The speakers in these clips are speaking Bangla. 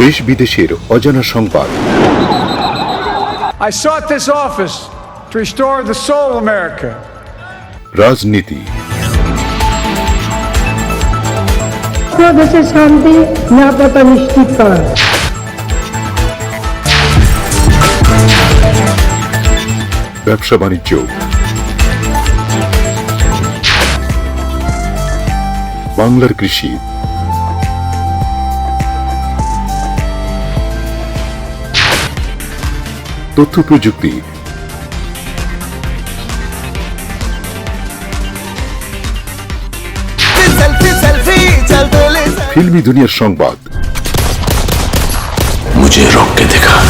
দেশ বিদেশের অজানা সংবাদ। I sought this office to restore the soul of America. রাজনীতি। দেশের শান্তি নিরাপত্তা নিশ্চিত করা। ব্যবসা বাণিজ্য। বাংলার কৃষি। তথ্য প্রযুক্তি ফিল্মি দুনিয়ার সংবাদ। মুঝে রক্তে দেখা।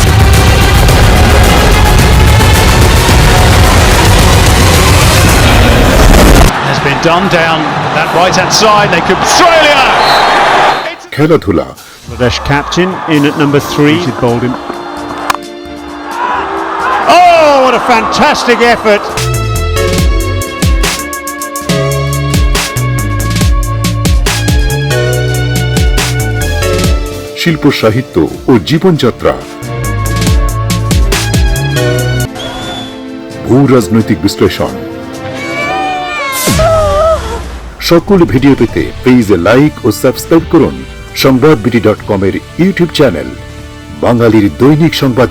খেলাধুলা। Bangladesh captain in at number three. What a fantastic effort! শিল্প, সাহিত্য ও জীবনযাত্রা। ভূ রাজনৈতিক বিশ্লেষণ। সকল ভিডিও পেতে পেজে লাইক ও সাবস্ক্রাইব করুন। সংবাদ বিডি ডট কমের ইউটিউব চ্যানেল বাঙালির দৈনিক সংবাদ।